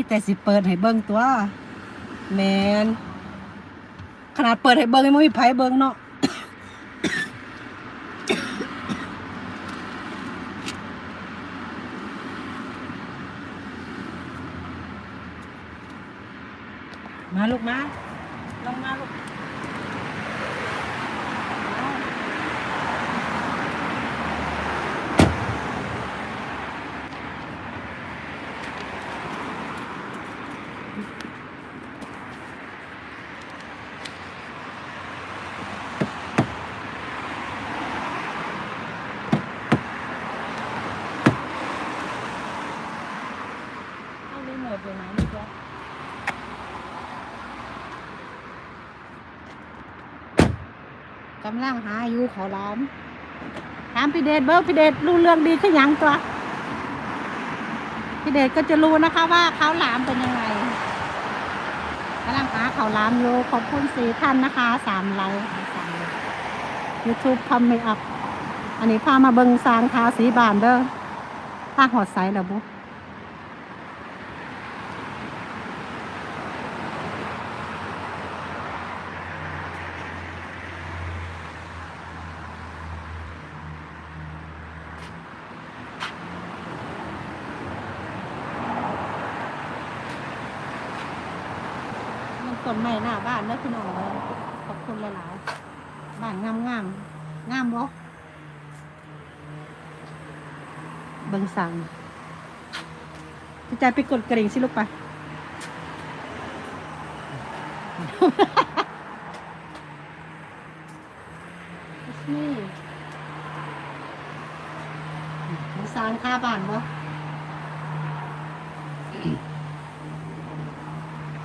มีแต่สิเปิดให้เบิ้งตัว แมนขนาดเปิดให้เบิ้งยังไม่มีไผเบิ้งเนาะมาลูกมาลงมาลูก เอารีโมทอยู่ไหนนี่จ๊ะกำลังหาอยู่ขอร้านถามพี่เดชเบิร์พี่เดชรู้เรื่องดีขึ้นยังตัวพี่เดชก็จะรู้นะคะว่าเขาหลามเป็นยังไงกำลังหาข้าวหลามอยู่ขอบคุณสีท่านนะคะสามไลค์สามไลค์ยูทูบทำไม่อัพอันนี้พามาเบิงซางทาสีบานเด้อถ้าหอดไซแล้วบุ๊ ต้นไม้หน้าบ้านเนอะพี่น้องเลยขอบคุณหลายๆบ้านงามงามงามบ่เบิ่งสั่งพี่ใจไปกดกระดิ่งสิลูกไปนี่บิ่งสั่งค่าบ้านบ่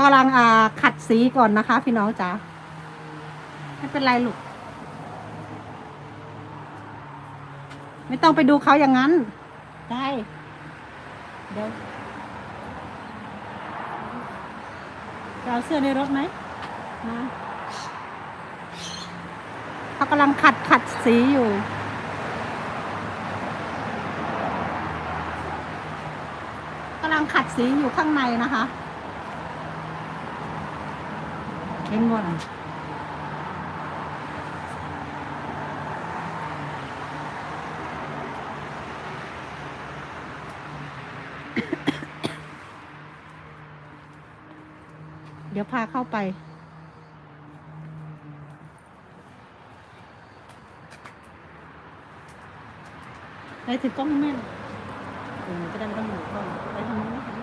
กำลังอ่าขัดสีก่อนนะคะ พี่น้องจ๋าไม่เป็นไรลูก ไม่ต้องไปดูเขาอย่างนั้น ได้ เดี๋ยวจะเอาเสื้อในรถไหมมาเขากำลังขัดขัดสีอยู่กำลังขัดสีอยู่ข้างในนะคะ เห็นบ่ล่ะเดี๋ยวพาเข้าไป ไปถือกล้องแม่หน่อยเออจะได้ไม่ต้องหมุนกล้องไปทางนู้นนะคะ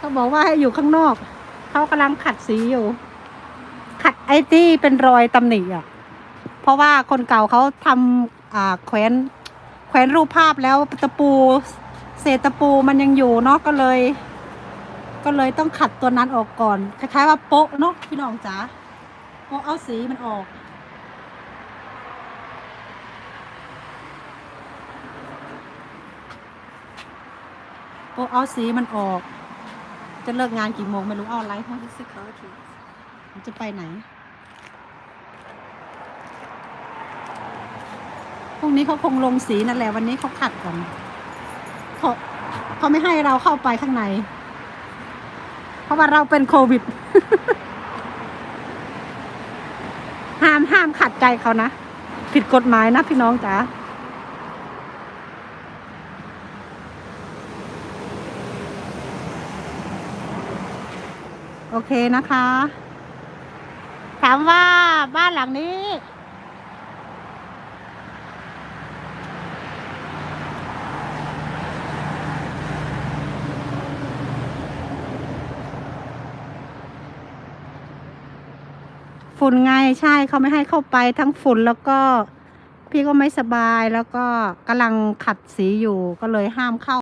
เขาบอกว่าให้อยู่ข้างนอก เขากำลังขัดสีอยู่ ขัดไอ้ที่เป็นรอยตำหนิอะ เพราะว่าคนเก่าเขาทำอ่าแขวนแขวนรูปภาพแล้วตะปูเศษตะปูมันยังอยู่เนาะก็เลย ก็เลยต้องขัดตัวนั้นออกก่อน คล้ายๆว่าโป๊ะเนาะพี่น้องจ๋าโป๊ะเอาสีมันออกโป๊ะเอาสีมันออก จะเลิกงานกี่โมงไม่รู้เอาอะไรให้สิเขาทีมันจะไปไหนพรุ่งนี้เขาคงลงสีนั่นแหละวันนี้เขาขัดก่อนเขาเขาไม่ให้เราเข้าไปข้างใน เพราะว่าเราเป็นโควิด ห้ามห้ามขัดใจเขานะ ผิดกฎหมายนะพี่น้องจ๋า โอเคนะคะ ถามว่าบ้านหลังนี้ ฝุ่นไงใช่เขาไม่ให้เข้าไปทั้งฝุ่นแล้วก็พี่ก็ไม่สบายแล้วก็กำลังขัดสีอยู่ก็เลยห้ามเข้า